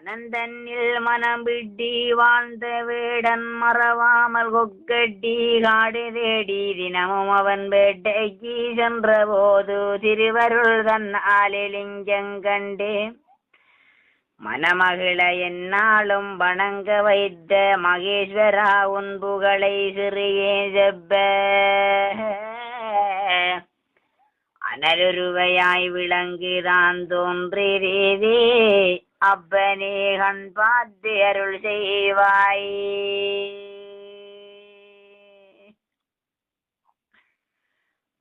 அனந்தன்னில் மனம் விட்டி வாழ்ந்த வேடன் மறவாமல் கொக்கட்டி காடு தேடி தினமும் அவன் வேட்டைக்கு சென்ற போது திருவருள் தன்னாலிலிங்கங்கண்டே மனமகிழ என்னாலும் வணங்க வைத்த மகேஸ்வரா உன் புகழை சிறியே செப்ப. அனருருவையாய் விளங்குதான் தோன்றிரேதே அப்பனே கண் பார்த்து அருள் செய்வாய்.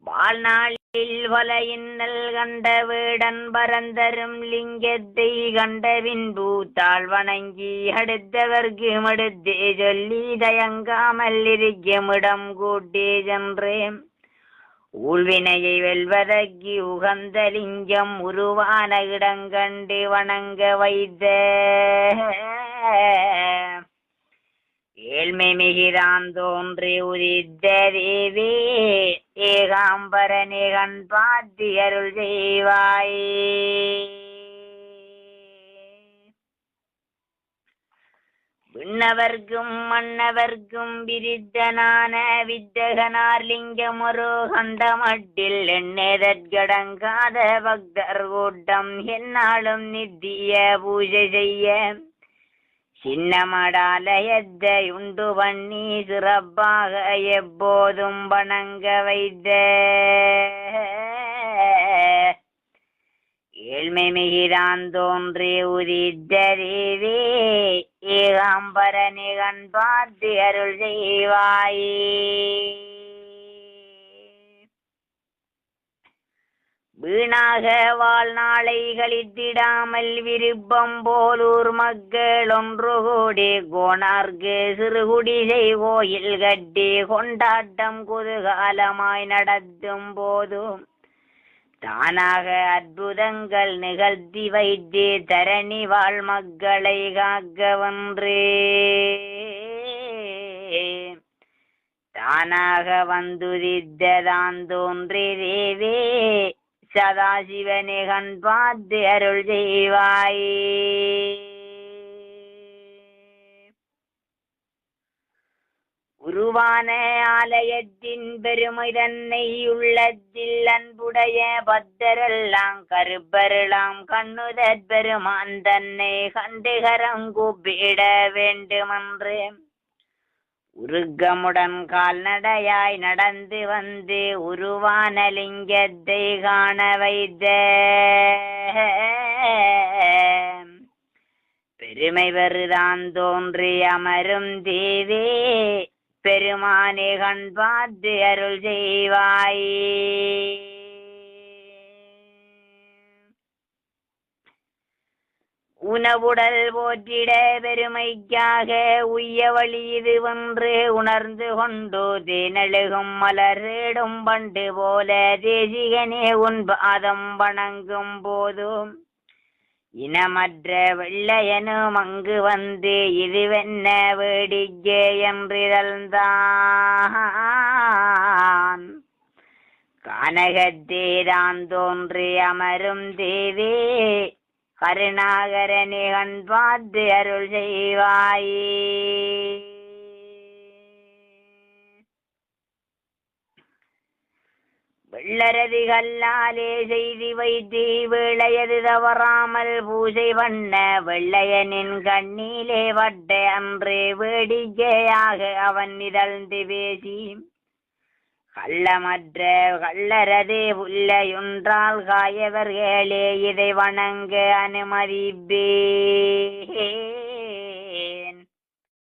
வாழ்நாளில் பல இன்னல் கண்ட வீடன் பரந்தரும் லிங்கத்தை கண்டவின் பூத்தாள் வணங்கி அடுத்தவர்க்கு மடுத்தே சொல்லி தயங்காமல் இருக்குமிடம் கூட்டே சென்றேன். ஊழ்வினையை வெல்வதற்கு உகந்த லிங்கம் உருவான இடங்கண்டு வணங்க வைத்த. ஏழ்மை மிகிறான் தோன்றி உதித்த தேவி ஏகாம்பரனே கண் பார்த்து அருள் செய்வாயே. விண்ணவர்க்கும் மன்னவர்க்கும் விரித்தனான வித்தகனார் லிங்கம் ஒரு கண்டமட்டில் எண்ணெதற்கடங்காத பக்தர் கூட்டம் என்னாலும் நித்திய பூஜை செய்ய. சின்னமடாலயத்தை உண்டு பண்ணி சிறப்பாக எப்போதும் வணங்க வைத்த. ஏழ்மை மிகிறான் தோன்றி உதித்த ஏகாம்பர நிகன் பார்த்து அருள் செய்வாயே. வீணாக வாழ்நாளை கழித்திடாமல் விருப்பம் போலூர் மக்கள் ஒன்று கூடி கோணார்க்கு சிறுகுடிசை கோயில் கட்டி கொண்டாட்டம் குதூகாலமாய் நடத்தும் போதும். தானாக அற்புதங்கள் நிகழ்த்தி வைத்தே தரணி வாழ் மக்களை காக்க வென்றே தானாக வந்துதித்ததான் தோன்றே தேவே. சதாசிவனே கண் பார்த்து அருள் செய்வாயே. உருவான ஆலயத்தின் பெருமை தன்னை உள்ளத்தில் அன்புடைய பத்தரெல்லாம் கருப்பரெல்லாம் கண்ணுதற் பெருமான் தன்னை கண்டுகரம் கூப்பிட வேண்டுமென்று. உருக்கமுடன் கால்நடையாய் நடந்து வந்து உருவான லிங்கத்தை காண வைத்த. பெருமை பெறுதான் தோன்றி அமரும் தேவே. பெருமானே கண் பார்த்து அருள் செய்வாய். உணவுடல் போற்றிட பெருமைக்காக உய்ய வழி இது ஒன்று உணர்ந்து கொண்டு தேனழுகும் மலரிடும் பண்டு போல தேசிகனே உன் பாதம் வணங்கும் போதும். இனமற்ற வெள்ளையனும் அங்கு வந்து இதுவென்ன வேடிக்கே என்றிதழ்ந்தான். கானகத்தேதான் தோன்றி அமரும் தேவே கருணாகரனே கண் பார்த்து அருள் செய்வாயே. வெள்ளரதிகல்லாலே செய்தி வைத்து வேளையது தவறாமல் பூசை பண்ண வெள்ளையனின் கண்ணிலே வட்ட அன்று வேடிக்கையாக அவன் நிதழ்ந்து பேசி கள்ளமற்ற கள்ளரது புல்லையொன்றால் காயவர்களே இதை வணங்க அனுமதிப்பே.